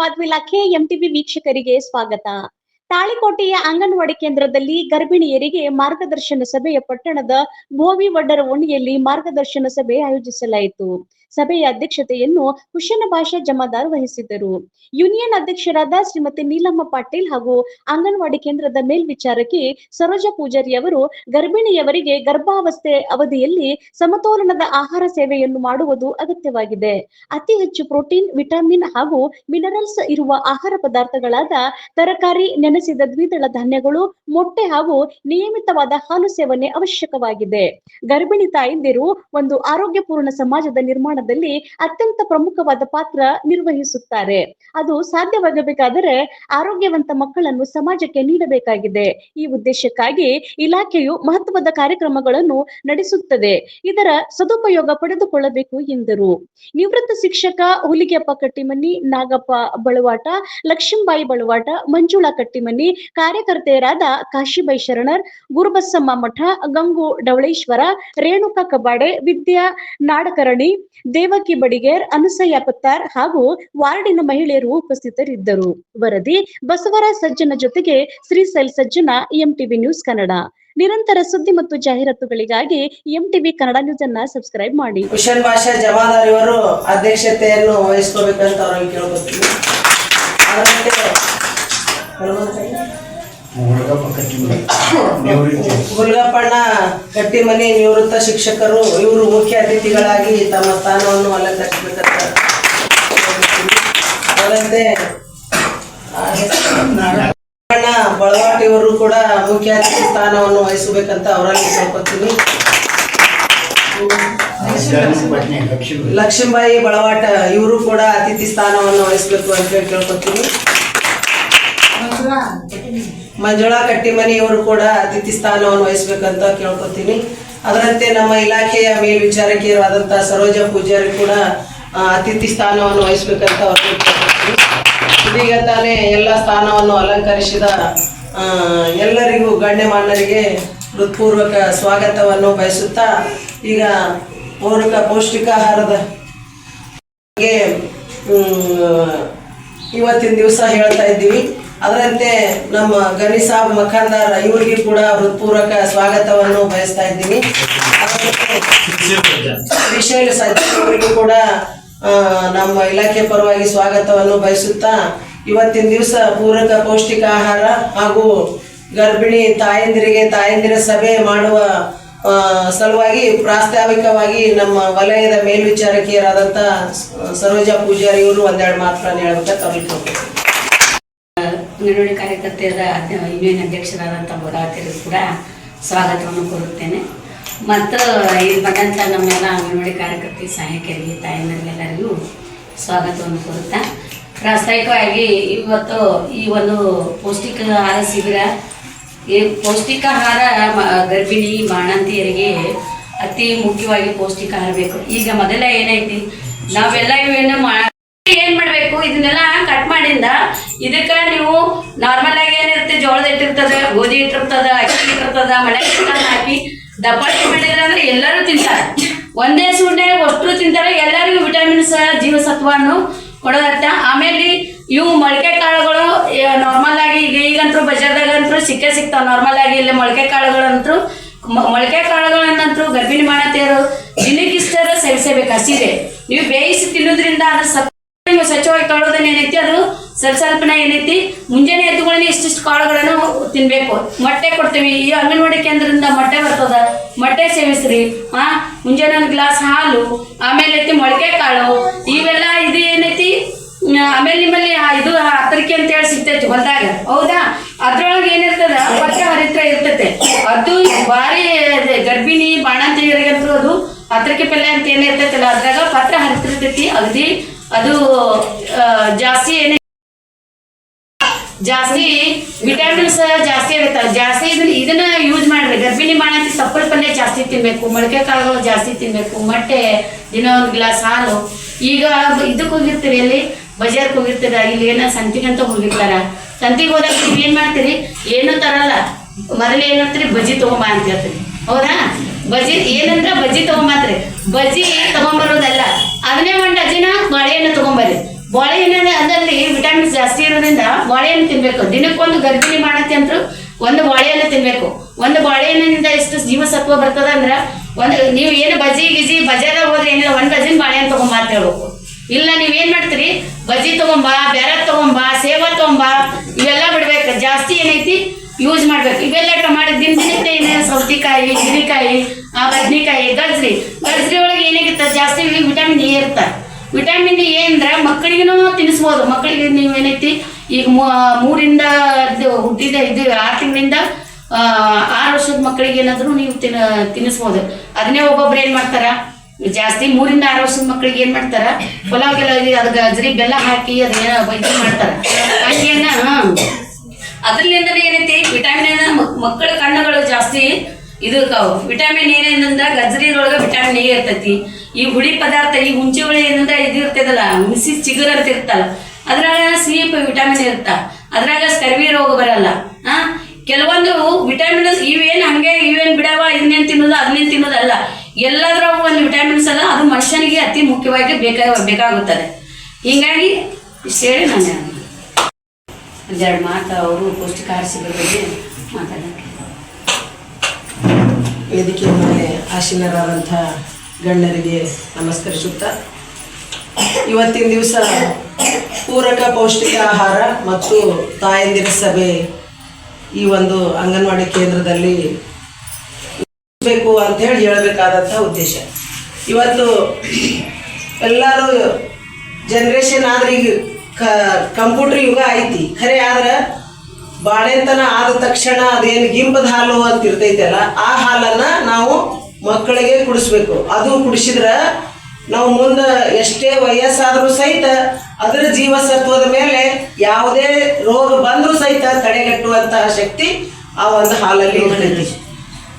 ಮಾಧವ ಇಲಾಖೆ ಎಂಟಿವಿ ವೀಕ್ಷಕರಿಗೆ ಸ್ವಾಗತ. ತಾಳಿಕೋಟೆಯ ಅಂಗನವಾಡಿ ಕೇಂದ್ರದಲ್ಲಿ ಗರ್ಭಿಣಿಯರಿಗೆ ಮಾರ್ಗದರ್ಶನ ಸಭೆಯ ಪಟ್ಟಣದ ಭೋವಿ ವಡ್ಡರ ಓಣಿಯಲ್ಲಿ ಮಾರ್ಗದರ್ಶನ ಸಭೆ ಆಯೋಜಿಸಲಾಯಿತು. ಸಭೆಯ ಅಧ್ಯಕ್ಷತೆಯನ್ನು ಕುಶನ ಭಾಷಾ ಜಮಾದಾರ್ ವಹಿಸಿದ್ದರು. ಯೂನಿಯನ್ ಅಧ್ಯಕ್ಷರಾದ ಶ್ರೀಮತಿ ನೀಲಮ್ಮ ಪಾಟೀಲ್ ಹಾಗೂ ಅಂಗನವಾಡಿ ಕೇಂದ್ರದ ಮೇಲ್ವಿಚಾರಕಿ ಸರೋಜ ಪೂಜಾರಿ ಅವರು ಗರ್ಭಿಣಿಯವರಿಗೆ ಗರ್ಭಾವಸ್ಥೆ ಅವಧಿಯಲ್ಲಿ ಸಮತೋಲನದ ಆಹಾರ ಸೇವೆಯನ್ನು ಮಾಡುವುದು ಅಗತ್ಯವಾಗಿದೆ. ಅತಿ ಹೆಚ್ಚು ಪ್ರೋಟೀನ್, ವಿಟಮಿನ್ ಹಾಗೂ ಮಿನರಲ್ಸ್ ಇರುವ ಆಹಾರ ಪದಾರ್ಥಗಳಾದ ತರಕಾರಿ, ನೆನೆಸಿದ ದ್ವಿದಳ ಧಾನ್ಯಗಳು, ಮೊಟ್ಟೆ ಹಾಗೂ ನಿಯಮಿತವಾದ ಹಾಲು ಸೇವನೆ ಅವಶ್ಯಕವಾಗಿದೆ. ಗರ್ಭಿಣಿ ತಾಯಂದಿರು ಒಂದು ಆರೋಗ್ಯಪೂರ್ಣ ಸಮಾಜದ ನಿರ್ಮಾಣದಲ್ಲಿ ಅತ್ಯಂತ ಪ್ರಮುಖವಾದ ಪಾತ್ರ ನಿರ್ವಹಿಸುತ್ತಾರೆ. ಅದು ಸಾಧ್ಯವಾಗಬೇಕಾದರೆ ಆರೋಗ್ಯವಂತ ಮಕ್ಕಳನ್ನು ಸಮಾಜಕ್ಕೆ ನೀಡಬೇಕಾಗಿದೆ. ಈ ಉದ್ದೇಶಕ್ಕಾಗಿ ಇಲಾಖೆಯು ಮಹತ್ವದ ಕಾರ್ಯಕ್ರಮಗಳನ್ನು ನಡೆಸುತ್ತದೆ. ಇದರ ಸದುಪಯೋಗ ಪಡೆದುಕೊಳ್ಳಬೇಕು ಎಂದರು. ನಿವೃತ್ತ ಶಿಕ್ಷಕ ಹುಲಿಗೆಪ್ಪ ಕಟ್ಟಿಮನಿ, ನಾಗಪ್ಪ ಬಳುವಾಟ ಲಕ್ಷ್ಮೀಬಾಯಿ ಬಳುವಾಟ, ಮಂಜುಳಾ ಕಟ್ಟಿಮನಿ, ಕಾರ್ಯಕರ್ತೆಯರಾದ ಕಾಶಿಬಾಯಿ ಶರಣರ್, ಗುರುಬಸಮ್ಮ ಮಠ, ಗಂಗು ಡವಳೇಶ್ವರ, ರೇಣುಕಾ ಕಬಾಡೆ, ವಿದ್ಯಾ ನಾಡಕರಣಿ ದೇವಕಿ ಬಡಿಗೇರ್ ಅನುಸಯ್ಯ ಪತ್ತಾರ್ ಹಾಗೂ ವಾರ್ಡಿನ ಮಹಿಳೆಯರು ಉಪಸ್ಥಿತರಿದ್ದರು. ವರದಿ ಬಸವರಾಜ್ ಸಜ್ಜನ ಜೊತೆಗೆ ಶ್ರೀಸೈಲ್ ಸಜ್ಜನ, ಎಂಟಿವಿ ನ್ಯೂಸ್ ಕನ್ನಡ. ನಿರಂತರ ಸುದ್ದಿ ಮತ್ತು ಜಾಹೀರಾತುಗಳಿಗಾಗಿ ಎಂಟಿವಿ ಕನ್ನಡ ನ್ಯೂಸ್ ಅನ್ನ ಸಬ್ಸ್ಕ್ರೈಬ್ ಮಾಡಿ. ಕುಶನ್ ಭಾಷಾ ಜಮಾದಾರ್ ಇವರು ಅಧ್ಯಕ್ಷತೆಯನ್ನು ವಹಿಸ್ಕೋಬೇಕಂತ ಅವ್ರಲ್ಲಿ ಕೇಳ್ಕೊತೀವಿ ಅದರಂತೆ ಕಟ್ಟಿಮನೆ ನಿವೃತ್ತ ಶಿಕ್ಷಕರು, ಇವರು ಮುಖ್ಯ ಅತಿಥಿಗಳಾಗಿ ತಮ್ಮ ಸ್ಥಾನವನ್ನು ಅಲಂಕರಿಸಬೇಕಂತ. ಅದರಂತೆ ಬಳವಾಟ್ ಇವರು ಕೂಡ ಮುಖ್ಯ ಅತಿಥಿ ಸ್ಥಾನವನ್ನು ವಹಿಸಬೇಕಂತ ಅವರಲ್ಲಿ ಕೇಳ್ಕೊತೀನಿ ಲಕ್ಷ್ಮೀಬಾಯಿ ಬಳವಾಟ, ಇವರು ಕೂಡ ಅತಿಥಿ ಸ್ಥಾನವನ್ನು ವಹಿಸಬೇಕು ಅಂತ ಕೇಳ್ಕೊತೀನಿ ಮಂಜುಳಾ ಕಟ್ಟಿಮನಿ ಇವರು ಕೂಡ ಅತಿಥಿ ಸ್ಥಾನವನ್ನು ವಹಿಸಬೇಕಂತ ಕೇಳ್ಕೊತೀನಿ. ಅದರಂತೆ ನಮ್ಮ ಇಲಾಖೆಯ ಮೇಲ್ವಿಚಾರಕಿಯರಾದಂತಹ ಸರೋಜ ಪೂಜಾರಿ ಕೂಡ ಅತಿಥಿ ಸ್ಥಾನವನ್ನು ವಹಿಸಬೇಕಂತ ಅವರು ಇದೀಗ ತಾನೇ ಎಲ್ಲ ಸ್ಥಾನವನ್ನು ಅಲಂಕರಿಸಿದ ಎಲ್ಲರಿಗೂ ಎಲ್ಲರಿಗೂ ಗಣ್ಯಮಾನ್ಯರಿಗೆ ಹೃತ್ಪೂರ್ವಕ ಸ್ವಾಗತವನ್ನು ಬಯಸುತ್ತಾ, ಈಗ ಪೂರ್ವಕ ಪೌಷ್ಟಿಕಾಹಾರದ ಇವತ್ತಿನ ದಿವಸ ಹೇಳ್ತಾ ಇದ್ದೀವಿ. ಅದರಂತೆ ನಮ್ಮ ಗಣಿ ಸಾಬ್ ಮಖಾಂದಾರ್ ಇವರಿಗೆ ಕೂಡ ಹೃತ್ಪೂರ್ವಕ ಸ್ವಾಗತವನ್ನು ಬಯಸ್ತಾ ಇದ್ದೀನಿ. ವಿಶೇಷ ಸಜ್ಜನ್ ಕೂಡ ನಮ್ಮ ಇಲಾಖೆ ಪರವಾಗಿ ಸ್ವಾಗತವನ್ನು ಬಯಸುತ್ತಾ ಇವತ್ತಿನ ದಿವಸ ಪೂರಕ ಪೌಷ್ಟಿಕ ಆಹಾರ ಹಾಗೂ ಗರ್ಭಿಣಿ ತಾಯಂದಿರಿಗೆ ತಾಯಂದಿರ ಸಭೆ ಮಾಡುವ ಸಲುವಾಗಿ ಪ್ರಾಸ್ತಾವಿಕವಾಗಿ ನಮ್ಮ ವಲಯದ ಮೇಲ್ವಿಚಾರಕಿಯರಾದಂಥ ಸರೋಜಾ ಪೂಜಾರಿ ಇವರು ಒಂದೆರಡು ಮಾತುಗಳನ್ನು ಹೇಳ್ಬೇಕಂತ ಅವ್ರಿಗೆ ಅಂಗನವಾಡಿ ಕಾರ್ಯಕರ್ತೆಯರ ಯೂನಿಯನ್ ಅಧ್ಯಕ್ಷರಾದಂಥ ಭದ್ರಾವತಿಯರು ಕೂಡ ಸ್ವಾಗತವನ್ನು ಕೋರುತ್ತೇನೆ. ಮತ್ತು ಇಲ್ಲಿ ಬಂದಂಥ ನಮ್ಮೆಲ್ಲ ಅಂಗನವಾಡಿ ಕಾರ್ಯಕರ್ತೆ ಸಹಾಯಕರಿಗೆ ತಾಯಂದರಿಗೆಲ್ಲರಿಗೂ ಸ್ವಾಗತವನ್ನು ಕೋರುತ್ತಾ ಪ್ರಾಸ್ತಾವಿಕವಾಗಿ ಇವತ್ತು ಈ ಒಂದು ಪೌಷ್ಟಿಕ ಆಹಾರ ಶಿಬಿರ, ಈ ಪೌಷ್ಟಿಕಾಹಾರ ಗರ್ಭಿಣಿ ಬಾಣಂತಿಯರಿಗೆ ಅತಿ ಮುಖ್ಯವಾಗಿ ಪೌಷ್ಟಿಕ ಆಹಾರ ಬೇಕು. ಈಗ ಮೊದಲ ಏನೈತಿ ನಾವೆಲ್ಲ ಇವೇನು ಮಾ, ಏನು ಮಾಡಬೇಕು, ಇದನ್ನೆಲ್ಲ ಕಟ್ ಮಾಡಿಂದ ಇದಕ್ಕ ನೀವು ನಾರ್ಮಲ್ ಆಗಿ ಏನಿರುತ್ತೆ, ಜೋಳದ ಇಟ್ಟಿರ್ತದ ಗೋಧಿ ಇಟ್ಟಿರ್ತದ ಅಕ್ಕಿ ಇಟ್ಟಿರ್ತದ ಹಿಟ್ಟನ್ನ ಹಾಕಿ ದಪಾಟಿ ಮಾಡಿದ್ರೆ ಅಂದ್ರೆ ಎಲ್ಲರೂ ತಿಂತಾರೆ. ಒಂದೇ ಸುಂಡೆ ಅಷ್ಟು ತಿಂತಾರೆ. ಎಲ್ಲರಿಗೂ ವಿಟಮಿನ್ಸ್ ಜೀವಸತ್ವವನ್ನು ಕೊಡೋದತ್ತ ಆಮೇಲೆ ಇವು ಮೊಳಕೆ ಕಾಳುಗಳು ನಾರ್ಮಲ್ ಆಗಿ ಈಗ ಈಗಂತೂ ಬಜಾರ್ದಾಗಂತೂ ಸಿಕ್ಕೇ ಸಿಗ್ತಾವ. ನಾರ್ಮಲ್ ಆಗಿ ಇಲ್ಲಿ ಮೊಳಕೆ ಕಾಳುಗಳಂತೂ ಮೊಳಕೆ ಕಾಳುಗಳನ್ನಂತೂ ಗರ್ಭಿಣಿ ಮಾಡತೆಯರು ದಿನಕ್ಕಿಷ್ಟರ ಸೇವಿಸಬೇಕು ಹಸಿದೆ ನೀವು ಬೇಯಿಸಿ ತಿನ್ನೋದ್ರಿಂದ ಅದ್ರ ಸತ್ವ ನೀವು ಸ್ವಚ್ಛವಾಗಿ ತೊಳೋದನ್ನ ಸ್ವಲ್ಪ ಸ್ವಲ್ಪನ ಏನೈತಿ? ಮುಂಜಾನೆ ಎದ್ದುಗಳನ್ನ ಇಷ್ಟಿಷ್ಟು ಕಾಳುಗಳನ್ನು ತಿನ್ಬೇಕು. ಮೊಟ್ಟೆ ಕೊಡ್ತೀವಿ. ಈ ಅಂಗನವಾಡಿ ಕೇಂದ್ರದಿಂದ ಮೊಟ್ಟೆ ಬರ್ತದ? ಮೊಟ್ಟೆ ಸೇವಿಸ್ರಿ. ಆ, ಮುಂಜಾನೆ ಒಂದು ಗ್ಲಾಸ್ ಹಾಲು, ಆಮೇಲೆ ಐತಿ ಮೊಳಕೆ ಕಾಳು. ಇವೆಲ್ಲ ಇದು ಏನೈತಿ? ಆಮೇಲೆ ನಿಮ್ಮಲ್ಲಿ ಇದು ಹತ್ತರಿಕೆ ಅಂತ ಹೇಳಿ ಸಿಗ್ತೈತಿ ಹೊಲದಾಗ. ಹೌದಾ? ಅದ್ರೊಳಗೆ ಏನಿರ್ತದ? ಪತ್ರ ಹರಿತ್ರ ಇರ್ತೈತೆ. ಅದು ಭಾರಿ ಗರ್ಭಿಣಿ ಬಾಣಂತಿಯರಿಗಂತೂ ಅದು ಹತ್ತರಿಕೆ ಪಲ್ಯ ಅಂತ ಏನಿರ್ತೈತಲ್ಲ, ಅದ್ರಾಗ ಪತ್ರ ಹರಿತಿರ್ತೈತಿ, ಅಗದಿ ಅದು ಜಾಸ್ತಿ ಏನೇ ಜಾಸ್ತಿ ವಿಟಮಿನ್ಸ್ ಜಾಸ್ತಿ ಇರುತ್ತೆ. ಜಾಸ್ತಿ ಇದನ್ನ ಇದನ್ನ ಯೂಸ್ ಮಾಡ್ರಿ ಗರ್ಭಿಣಿ ಮಾಡಿ ಸಪ್ಪಳ ಪಲ್ಯ ಜಾಸ್ತಿ ತಿನ್ಬೇಕು. ಮೊಳಕೆ ಕಾಳುಗಳು ಜಾಸ್ತಿ ತಿನ್ಬೇಕು. ಮೊಟ್ಟೆ, ದಿನ ಒಂದು ಗ್ಲಾಸ್ ಹಾಲು. ಈಗ ಇದಕ್ಕೆ ಹೋಗಿರ್ತೀರಿ ಅಲ್ಲಿ ಬಜಾರ್ಗೆ ಹೋಗಿರ್ತೀರ? ಇಲ್ಲಿ ಏನೋ ಸಂತಿಗಂತ ಹೋಗಿರ್ತಾರ. ಸಂತಿಗೆ ಹೋದಾಗ ನೀವು ಏನ್ ಮಾಡ್ತೀರಿ? ಏನು ತರಲ್ಲ. ಮರಳಿ ಏನಂತೀರಿ ಬಜ್ಜಿ ತಗೊಂಬಾ ಅಂತ ಹೇಳ್ತೀರಿ. ಹೌದಾ? ಬಜ್ಜಿ ಏನಂದ್ರೆ ಬಜ್ಜಿ ತಗೊಂಬಾತ್ರಿ ಬಜ್ಜಿ ತಗೊಂಬರೋದಲ್ಲ. ಅದನ್ನೇ ಒಂದು ಅಜ್ಜಿನ ಮಳೆಯನ್ನು ತಗೊಂಬರ್ರಿ. ಬಾಳೆಹಣ್ಣಿನ ಅದರಲ್ಲಿ ವಿಟಮಿನ್ಸ್ ಜಾಸ್ತಿ ಇರೋದ್ರಿಂದ ಬಾಳೆಹಣ್ಣು ತಿನ್ಬೇಕು. ದಿನಕ್ಕೊಂದು ಗರ್ಭಿಣಿ ಮಾಡತ್ತೆ ಅಂತ ಒಂದು ಬಾಳೆಹಣ್ಣು ತಿನ್ಬೇಕು. ಒಂದು ಬಾಳೆಹಣ್ಣಿನಿಂದ ಎಷ್ಟು ಜೀವಸತ್ವ ಬರ್ತದ ಅಂದ್ರೆ ಒಂದು ನೀವು ಏನು ಬಜಿ ಗಿಜಿ ಬಜಾರ ಹೋದ್ರೆ ಏನಿಲ್ಲ, ಒಂದ್ ಬಜಿನ ಬಾಳೆಹಣ್ಣು ತಗೊಂಬ ಅಂತ ಹೇಳ್ಬೇಕು. ಇಲ್ಲ ನೀವ್ ಏನ್ ಮಾಡ್ತೀರಿ? ಬಜ್ಜಿ ತಗೊಂಬಾ ಬೇರೆ ತಗೊಂಬಾ, ಸೇವಾ ತಗೊಂಬಾ, ಇವೆಲ್ಲ ಬಿಡ್ಬೇಕು. ಜಾಸ್ತಿ ಏನೈತಿ? ಯೂಸ್ ಮಾಡ್ಬೇಕು. ಇವೆಲ್ಲ ಮಾಡಿ ದಿನ ದಿನಕ್ಕೆ ಏನೇನು ಸೌತಿಕಾಯಿ, ಹಿರಿಕಾಯಿ ಬದ್ನಿಕಾಯಿ, ಗಜ್ರಿ. ಗಜ್ರಿ ಒಳಗೆ ಏನಾಗಿತ್ತ ಜಾಸ್ತಿ ವಿಟಮಿನ್ ಎ ಇರ್ತ ವಿಟಮಿನ್ ಎ ಅಂದ್ರೆ ಮಕ್ಕಳಿಗೂ ತಿನ್ನಿಸ್ಬೋದು. ಮಕ್ಕಳಿಗೆ ನೀವು ಏನೈತಿ, ಈಗ ಮೂರಿಂದ ಹುಟ್ಟಿದ ಇದು ಆರು ತಿಂಗಳಿಂದ ಆರು ವರ್ಷದ ಮಕ್ಕಳಿಗೆ ಏನಾದರೂ ನೀವು ತಿನ್ನ, ತಿನ್ನಿಸ್ಬೋದು. ಅದನ್ನೇ ಒಬ್ಬೊಬ್ರು ಏನು ಮಾಡ್ತಾರ, ಜಾಸ್ತಿ ಮೂರಿಂದ ಆರು ವರ್ಷದ ಮಕ್ಕಳಿಗೆ ಏನು ಮಾಡ್ತಾರ ಪಲಾವ್ ಗೆಲ್ಲ ಅದು ಗಜ್ರಿ, ಬೆಲ್ಲ ಹಾಕಿ ಅದನ್ನ ಇದು ಮಾಡ್ತಾರ. ಹಂಗೇನ ಅದ್ರಲ್ಲಿಂದ ಏನೈತಿ, ವಿಟಮಿನ್ ಮಕ್ಕಳ ಕಣ್ಣುಗಳು ಜಾಸ್ತಿ ಇದು ವಿಟಮಿನ್ ಏನೇನಂದ್ರ ಗಜ್ರಿದೊಳಗ ವಿಟಮಿನ್ ಎ ಇರ್ತೈತಿ. ಈ ಹುಳಿ ಪದಾರ್ಥ, ಈ ಹುಂಚೆ ಹುಳಿ ಏನಂದ್ರ ಇದು ಇರ್ತದಲ್ಲ, ಹುಣಸಿ ಚಿಗುರು ಅಂತ ಇರ್ತಲ್ಲ. ಅದ್ರಾಗ ಸಿ ವಿಟಮಿನ್ ಇರ್ತ. ಅದ್ರಾಗ ಸ್ಕರ್ವಿ ರೋಗ ಬರಲ್ಲ. ಆ? ಕೆಲವೊಂದು ವಿಟಮಿನ್ ಇವೇನು ಹಂಗೆ ಇವೇನು ಬಿಡವ, ಇದನ್ನೇನು ತಿನ್ನೋದು, ಅದನ್ನೇನ್ ತಿನ್ನೋದಲ್ಲ. ಎಲ್ಲದ್ರಾಗೂ ಒಂದು ವಿಟಮಿನ್ಸ್ ಅಲ್ಲ, ಅದು ಮನುಷ್ಯನಿಗೆ ಅತಿ ಮುಖ್ಯವಾಗಿ ಬೇಕಾಗ ಬೇಕಾಗುತ್ತದೆ. ಹೀಗಾಗಿ ಇಷ್ಟು ಹೇಳಿ ನಾನು ಒಂದೆರಡು ಮಾತು ಅವರು ಪೌಷ್ಟಿಕಾಹಾರ ಸಿಗೋ ಮಾತಾಡೋಕ್ಕೆ ವೇದಿಕೆ ಮೇಲೆ ಆಶೀನರಾದಂಥ ಗಣ್ಯರಿಗೆ ನಮಸ್ಕರಿಸುತ್ತಾ, ಇವತ್ತಿನ ದಿವಸ ಪೂರಕ ಪೌಷ್ಟಿಕ ಆಹಾರ ಮತ್ತು ತಾಯಂದಿರ ಸಭೆ ಈ ಒಂದು ಅಂಗನವಾಡಿ ಕೇಂದ್ರದಲ್ಲಿ ಬೇಕು ಅಂತ ಹೇಳಿ ಹೇಳಬೇಕಾದಂಥ ಉದ್ದೇಶ. ಇವತ್ತು ಎಲ್ಲರೂ ಜನ್ರೇಷನ್ ಆದ್ರೆ ಈಗ ಕಂಪ್ಯೂಟರ್ ಯುಗ ಐತಿ. ಖರೆ ಆದ್ರೆ ಬಾಳೆತನ ಆದ ತಕ್ಷಣ ಅದೇನು ಗಿಂಬದ ಹಾಲು ಅಂತ ಇರ್ತೈತಲ್ಲ, ಆ ಹಾಲನ್ನ ನಾವು ಮಕ್ಕಳಿಗೆ ಕುಡಿಸ್ಬೇಕು. ಅದು ಕುಡಿಸಿದ್ರ ನಾವು ಮುಂದೆ ಎಷ್ಟೇ ವಯಸ್ಸಾದರೂ ಸಹಿತ ಅದರ ಜೀವಸತ್ವದ ಮೇಲೆ ಯಾವುದೇ ರೋಗ ಬಂದರೂ ಸಹಿತ ತಡೆಗಟ್ಟುವಂತಹ ಶಕ್ತಿ ಆ ಒಂದು ಹಾಲಲ್ಲಿ ಇರ್ತೈತಿ.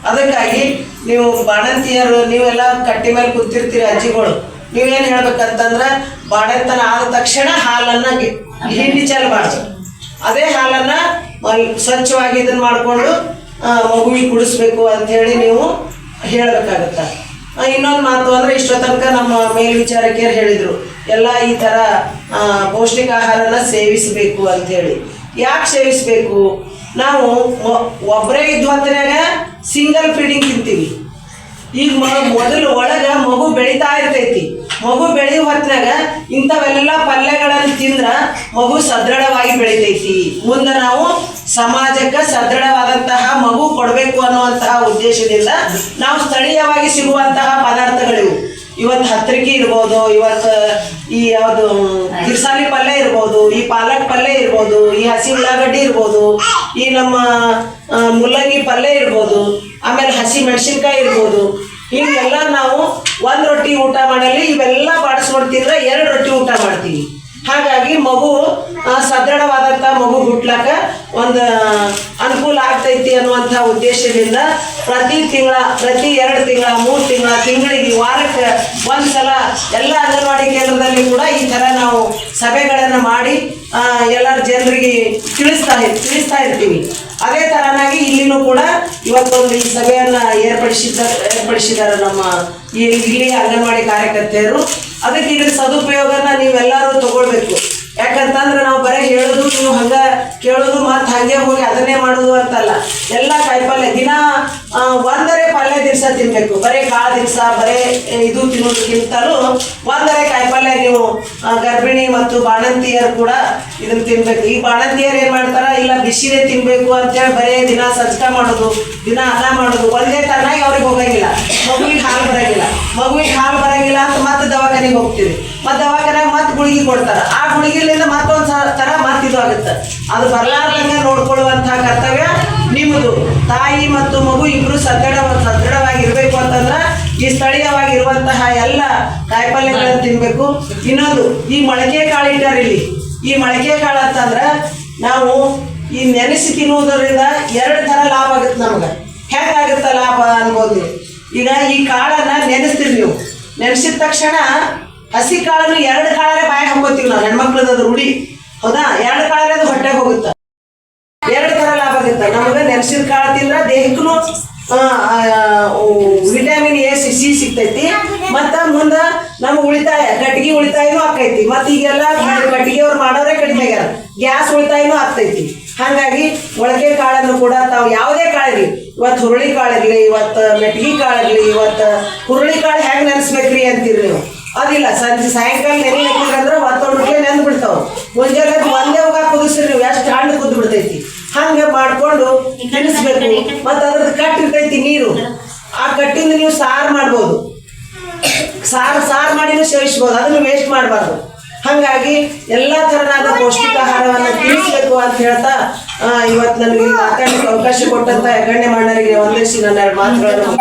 ಅದಕ್ಕಾಗಿ ನೀವು ಬಾಣಂತಿಯರು, ನೀವೆಲ್ಲ ಕಟ್ಟಿ ಮೇಲೆ ಕೂತಿರ್ತೀರಿ ಅಜ್ಜಿಗಳು. ನೀವೇನು ಹೇಳ್ಬೇಕಂತಂದ್ರೆ ಬಾಣಂತನ ಆದ ತಕ್ಷಣ ಹಾಲನ್ನ ಹಿಂಡಿ ಚೆಲ್ಲಬಾರ್ದು ಅದೇ ಹಾಲನ್ನ ಸ್ವಚ್ಛವಾಗಿ ಇದನ್ನು ಮಾಡಿಕೊಂಡು ಮಗುವಿಗೆ ಕುಡಿಸ್ಬೇಕು ಅಂತ ಹೇಳಿ ನೀವು ಹೇಳಬೇಕಾಗತ್ತ. ಇನ್ನೊಂದು ಮಾತು ಅಂದ್ರೆ ಇಷ್ಟೋ ತನಕ ನಮ್ಮ ಮೇಲ್ವಿಚಾರಕಿಯರು ಹೇಳಿದ್ರು, ಎಲ್ಲ ಈ ಥರ ಪೌಷ್ಟಿಕ ಆಹಾರನ ಸೇವಿಸಬೇಕು ಅಂತೇಳಿ ಯಾಕೆ ಸೇವಿಸಬೇಕು? ನಾವು ಒಬ್ಬರೇ ಇದ್ದ ಅಂತನ್ಯಾಗ ಸಿಂಗಲ್ ಫೀಡಿಂಗ್ ತಿಂತೀವಿ. ಈಗ ಮೊದಲು ಒಳಗ ಮಗು ಬೆಳಿತಾ ಇರ್ತೈತಿ. ಮಗು ಬೆಳೆಯುವ ಹೊತ್ನಾಗ ಇಂಥವೆಲ್ಲ ಪಲ್ಯಗಳನ್ನು ತಿಂದ್ರ ಮಗು ಸದೃಢವಾಗಿ ಬೆಳಿತೈತಿ. ಮುಂದೆ ನಾವು ಸಮಾಜಕ್ಕೆ ಸದೃಢವಾದಂತಹ ಮಗು ಕೊಡಬೇಕು ಅನ್ನುವಂತಹ ಉದ್ದೇಶದಿಂದ ನಾವು ಸ್ಥಳೀಯವಾಗಿ ಸಿಗುವಂತಹ ಪದಾರ್ಥಗಳಿವು. ಇವತ್ತು ಹತ್ರಿಕೆ ಇರ್ಬೋದು ಇವತ್ತು ಈ ಯಾವುದು ಕಿರ್ಸಾಲಿ ಪಲ್ಯ ಇರ್ಬೋದು, ಈ ಪಾಲಕ್ ಪಲ್ಯ ಇರ್ಬೋದು, ಈ ಹಸಿ ಉಳ್ಳಾಗಡ್ಡಿ ಇರ್ಬೋದು, ಈ ನಮ್ಮ ಮುಲ್ಲಂಗಿ ಪಲ್ಯ ಇರ್ಬೋದು ಆಮೇಲೆ ಹಸಿ ಮೆಣಸಿನ್ಕಾಯಿ ಇರ್ಬೋದು. ಹಿಂಗೆಲ್ಲ ನಾವು ಒಂದು ರೊಟ್ಟಿ ಊಟ ಮಾಡಲಿ ಇವೆಲ್ಲ ಬಾಡಿಸ್ಕೊಂಡು ತಿಂದ್ರೆ ಎರಡು ರೊಟ್ಟಿ ಊಟ ಮಾಡ್ತೀವಿ. ಹಾಗಾಗಿ ಮಗು ಸದೃಢವಾದಂಥ ಮಗು ಹುಟ್ಲಕ್ಕ ಒಂದು ಅನುಕೂಲ ಆಗ್ತೈತಿ ಅನ್ನುವಂಥ ಉದ್ದೇಶದಿಂದ ಪ್ರತಿ ತಿಂಗಳ, ಪ್ರತಿ ಎರಡು ತಿಂಗಳ, ಮೂರು ತಿಂಗಳ, ತಿಂಗಳಿಗೆ, ವಾರಕ್ಕೆ ಒಂದು ಸಲ ಎಲ್ಲ ಅಂಗನವಾಡಿ ಕೇಂದ್ರದಲ್ಲಿ ಕೂಡ ಈ ಥರ ನಾವು ಸಭೆಗಳನ್ನು ಮಾಡಿ ಎಲ್ಲ ಎಲ್ಲರ ಜನರಿಗೆ ತಿಳಿಸ್ತಾ ತಿಳಿಸ್ತಾ ಇರ್ತೀವಿ. ಅದೇ ಥರನಾಗಿ ಇಲ್ಲಿನೂ ಕೂಡ ಇವತ್ತೊಂದು ಈ ಸಭೆಯನ್ನು ಏರ್ಪಡಿಸಿದ್ದ, ಏರ್ಪಡಿಸಿದ್ದಾರೆ ನಮ್ಮ ಇಲ್ಲಿ ಅಂಗನವಾಡಿ ಕಾರ್ಯಕರ್ತೆಯರು. ಅದಕ್ಕೆ ಇದ್ರ ಸದುಪಯೋಗನ ನೀವೆಲ್ಲರೂ ತಗೊಳ್ಬೇಕು. ಯಾಕಂತಂದ್ರೆ ನಾವು ಬರೀ ಹೇಳೋದು, ನೀವು ಹಂಗ ಕೇಳೋದು ಮತ್ತೆ ಹಾಗೆ ಹೋಗಿ ಅದನ್ನೇ ಮಾಡೋದು ಅಂತಲ್ಲ. ಎಲ್ಲ ಕಾಯಿಪಲ್ಯ, ದಿನ ಒಂದರೆ ಪಲ್ಯ ದಿವಸ ತಿನ್ಬೇಕು. ಬರೀ ಕಾಳು ದಿವಸ, ಬರೇ ಇದು ತಿನ್ನೋದಕ್ಕಿಂತಲೂ ಒಂದರೆ ಕಾಯಿಪಲ್ಯ ನೀವು ಗರ್ಭಿಣಿ ಮತ್ತು ಬಾಣಂತಿಯರು ಕೂಡ ಇದನ್ನ ತಿನ್ಬೇಕು. ಈ ಬಾಣಂತಿಯರು ಏನು ಮಾಡ್ತಾರೆ, ಇಲ್ಲ ಬಿಸಿನೇ ತಿನ್ಬೇಕು ಅಂತೇಳಿ ಬರೇ ದಿನ ಸಜ್ಜ ಮಾಡೋದು, ದಿನ ಅನ್ನ ಮಾಡೋದು. ಒಂದೇ ತರನಾಗಿ ಅವ್ರಿಗೆ ಹೋಗಂಗಿಲ್ಲ. ಮಗುವಿಗೆ ಹಾಲು ಬರಂಗಿಲ್ಲ. ಮಗುವಿಗೆ ಹಾಲು ಬರಂಗಿಲ್ಲ ಅಂತ ಮತ್ತೆ ದವಾಖಾನೆಗೆ ಹೋಗ್ತೀವಿ. ಮತ್ತೆ ಅವಾಗ ಮತ್ತೆ ಗುಳಿಗೆ ಕೊಡ್ತಾರ. ಆ ಗುಳಿಗೆಲಿಂದ ಮತ್ತೊಂದ್ ತರ ಮತ್ತೆ ಇದು ಆಗುತ್ತೆ. ಅದು ಬರ್ಲಾರ್ದಂಗೆ ನೋಡ್ಕೊಳ್ಳುವಂತಹ ಕರ್ತವ್ಯ ನಿಮ್ಮದು. ತಾಯಿ ಮತ್ತು ಮಗು ಇಬ್ರು ಸದೃಢ ಸದೃಢವಾಗಿರ್ಬೇಕು ಅಂತಂದ್ರ ಈ ಸ್ಥಳೀಯವಾಗಿರುವಂತಹ ಎಲ್ಲ ಕಾಯಿಪಲ್ಯಗಳನ್ನು ತಿನ್ಬೇಕು. ಇನ್ನೊಂದು, ಈ ಮೊಳಕೆ ಕಾಳು ಇಟ್ಟಾರ ಇಲ್ಲಿ ಈ ಮೊಳಕೆ ಕಾಳು ಅಂತಂದ್ರ ನಾವು ಈ ನೆನೆಸಿ ತಿನ್ನುವುದರಿಂದ ಎರಡು ತರ ಲಾಭ ಆಗುತ್ತೆ ನಮ್ಗೆ. ಹೇಗಾಗುತ್ತೆ ಲಾಭ ಅನ್ಬೋದು? ಈಗ ಈ ಕಾಳನ್ನ ನೆನೆಸ್ತೀರಿ ನೀವು. ನೆನೆಸಿದ ತಕ್ಷಣ ಹಸಿ ಕಾಳನ್ನು ಎರಡು ಕಾಳರೆ ಬಾಯಿ ಹಾಕೋತೀವಿ ನಾವು. ಹೆಣ್ಮಕ್ಳದ ರೂಢಿ. ಹೌದಾ? ಎರಡು ಕಾಳರೆ ಅದು ಹೊಟ್ಟೆಗೆ ಹೋಗುತ್ತೆ. ಎರಡು ಥರ ಲಾಭ ಆಗುತ್ತೆ. ನಮಗೆ ನೆನೆಸಿದ ಕಾಳು ತಿಂದ್ರೆ ದೇಹಕ್ಕೂ ವಿಟಮಿನ್ ಎ, ಸಿ ಸಿ ಸಿಗ್ತೈತಿ. ಮತ್ತ ಮುಂದ ನಮ್ಮ ಉಳಿತಾಯ ಕಟ್ಟಿಗೆ ಉಳಿತಾಯನೂ ಆಕೈತಿ ಮತ್ತೆ ಈಗೆಲ್ಲ ಕಟ್ಟಿಗೆ ಅವ್ರು ಮಾಡೋರೆ ಕಡಿಮೆ ಆಗ್ಯಾರ. ಗ್ಯಾಸ್ ಉಳಿತಾಯನೂ ಆಗ್ತೈತಿ. ಹಾಗಾಗಿ ಮೊಳಕೆ ಕಾಳನ್ನು ಕೂಡ ತಾವು ಯಾವುದೇ ಕಾಳಿರಲಿ, ಇವತ್ತು ಹುರುಳಿ ಕಾಳಿರ್ಲಿ ಇವತ್ತು ಮೆಟ್ಗಿ ಕಾಳಿರ್ಲಿ ಇವತ್ತು ಹುರುಳಿ ಕಾಳು ಹೆಂಗ್ ನೆನೆಸ್ಬೇಕ್ರಿ ಅಂತೀರಿ ನೀವು? ಅದಿಲ್ಲ ಸಂಜೆ ಸಾಯಂಕಾಲ ನೆನೆ ಹಾಕಿದ್ರಂದ್ರೆ ಮತ್ತೊಂದು ನೆಂದು ಬಿಡ್ತಾವ. ಮುಂಜಾನೆ ಒಂದೇ ಹೋಗ ಕುದಿಸ್ರಿ ನೀವು ಎಷ್ಟು ಹಣ್ಣು ಕುದ್ದು ಬಿಡ್ತೈತಿ. ಹಂಗೆ ಮಾಡ್ಕೊಂಡು ನೆನೆಸ್ಬೇಕು ಮತ್ತೆ ಅದ್ರದ್ದು ಕಟ್ಟಿರ್ತೈತಿ ನೀರು. ಆ ಕಟ್ಟಿಂದ ನೀವು ಸಾರು ಮಾಡ್ಬೋದು. ಸಾರು ಸಾರು ಮಾಡಿದ್ರೆ ಸೇವಿಸ್ಬೋದು. ಅದನ್ನು ವೇಸ್ಟ್ ಮಾಡಬಾರ್ದು. ಹಾಗಾಗಿ ಎಲ್ಲ ತರನಾದ ಪೌಷ್ಟಿಕ ಆಹಾರವನ್ನು ತಿಳಿಸ್ಬೇಕು ಅಂತ ಹೇಳ್ತಾ ಆ, ಇವತ್ತು ನನಗೆ ಮಾತಾಡಲಿಕ್ಕೆ ಅವಕಾಶ ಕೊಟ್ಟಂತ ಗಣ್ಯ ಮಾಡೋರಿಗೆ ಒಂದೇ ನನ್ನ ಎರಡು ಮಾತುಗಳನ್ನು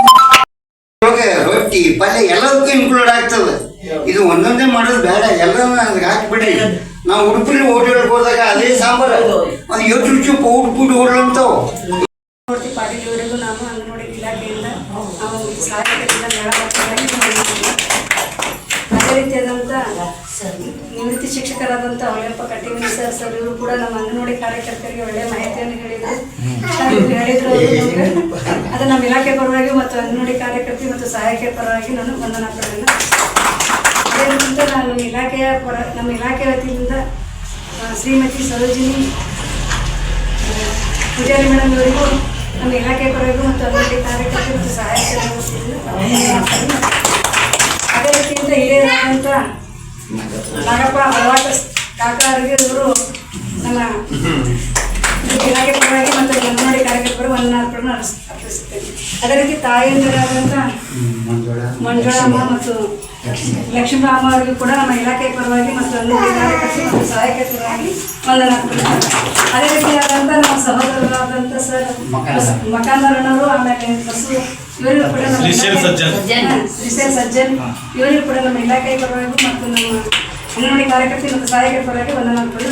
ರೊಟ್ಟಿ ಪಲ್ಯ ಎಲ್ಲದಕ್ಕೂ ಇನ್ಕ್ಲೂಡ್ ಆಗ್ತದೆ. ಇದು ಒಂದೊಂದೇ ಮಾಡೋದು ಬೇಡ ಎಲ್ಲ ಹಾಕಿಬಿಡಿ ನಾವು ಉಡುಪಿಲಿ ಹೋಟೆಲ್ಗೆ ಹೋದಾಗ ಅದೇ ಸಾಂಬಾರು. ಒಂದು ಎಷ್ಟು ರುಚಿ ಪೌಡ್ ಪುಡಿ ಹೊಡ್ಲಂತಾವು ಮೂರ್ತಿ ಪಾಟೀಲ್ ಅವರಿಗೂ ನಾವು ಅಂಗನವಾಡಿ ಇಲಾಖೆಯಿಂದ ನಾವು ಸಹಾಯಕರಿಂದ ಮೇಳ ಮಾಡ್ತೀವಿ. ಅದೇ ರೀತಿಯಾದಂಥ ನಿವೃತ್ತಿ ಶಿಕ್ಷಕರಾದಂಥ ಹೊಳೆಯಪ್ಪ ಕಟ್ಟಿಮನಿ ಸರ್ ಸರ್ ಇವರು ಕೂಡ ನಮ್ಮ ಅಂಗನವಾಡಿ ಕಾರ್ಯಕರ್ತರಿಗೆ ಒಳ್ಳೆಯ ಮಾಹಿತಿಯನ್ನು ಹೇಳಿದರು. ಹೇಳಿದ್ರು ಅದು ನಮ್ಮ ಇಲಾಖೆ ಪರವಾಗಿ ಮತ್ತು ಅಂಗನವಾಡಿ ಕಾರ್ಯಕರ್ತಿ ಮತ್ತು ಸಹಾಯಕ ಪರವಾಗಿ ನಾನು ವಂದನಾಪುರವನ್ನು ಅದೇ ನಾನು ನಾನು ಇಲಾಖೆಯ ಪರ, ನಮ್ಮ ಇಲಾಖೆ ವತಿಯಿಂದ ಶ್ರೀಮತಿ ಸರೋಜಿನಿ ಪೂಜಾರಿ ಮೇಡಮ್ ಅವರಿಗೂ, ನಮ್ಮ ಇಲಾಖೆ ಪರವಾಗಿ ಮತ್ತು ಅದರಲ್ಲಿ ಕಾರ್ಯಕರ್ತರು ಮತ್ತು ಸಹಾಯಕರ ಅದೇ ರೀತಿಯಿಂದ ಹಿರಿಯರಾದಂಥ ನಾಗಪ್ಪ ಹಲವಾರು ಕಾಕ ಅವರಿಗೆ ಇವರು ನಮ್ಮ ಇಲಾಖೆ ಪರವಾಗಿ ಮತ್ತು ಅಂಗನವಾಡಿ ಕಾರ್ಯಕರ್ತರು ವಂದನಾರ್ಪಣೆ ಅರ್ಪಿಸುತ್ತೇನೆ ಅದೇ ರೀತಿ ತಾಯಂದಿರಾದಂಥ ಮಂಜುಳಮ್ಮ ಮತ್ತು ಲಕ್ಷ್ಮೀರಾಮ ಅವರಿಗೂ ಕೂಡ ನಮ್ಮ ಇಲಾಖೆ ಪರವಾಗಿ ಮತ್ತು ಅಂಗನವಾಡಿ ಕಾರ್ಯಕರ್ತರು ಮತ್ತು ಸಹಾಯಕ ಪರವಾಗಿ ವಂದನಾರ್ಪಣೆ ಅದೇ ರೀತಿಯಾದಂಥ ನಮ್ಮ ಸಹೋದರರಾದಂಥ ಸರ್ ಮಕಾಂದರಣ್ಣವರು ಆಮೇಲೆ ಬಸ್ಸು ಇವರಿಗೂ ಕೂಡ ನಮ್ಮ ಶ್ರೀಶೈಲ್ ಸಜ್ಜನ್. ಇವರಿಗೂ ಕೂಡ ನಮ್ಮ ಇಲಾಖೆ ಪರವಾಗಿ ಮತ್ತು ನಮ್ಮ ಅಂಗನವಾಡಿ ಕಾರ್ಯಕರ್ತರು ಮತ್ತು ಸಹಾಯಕರ ಪರವಾಗಿ ವಂದನಾರ್ಪಣೆ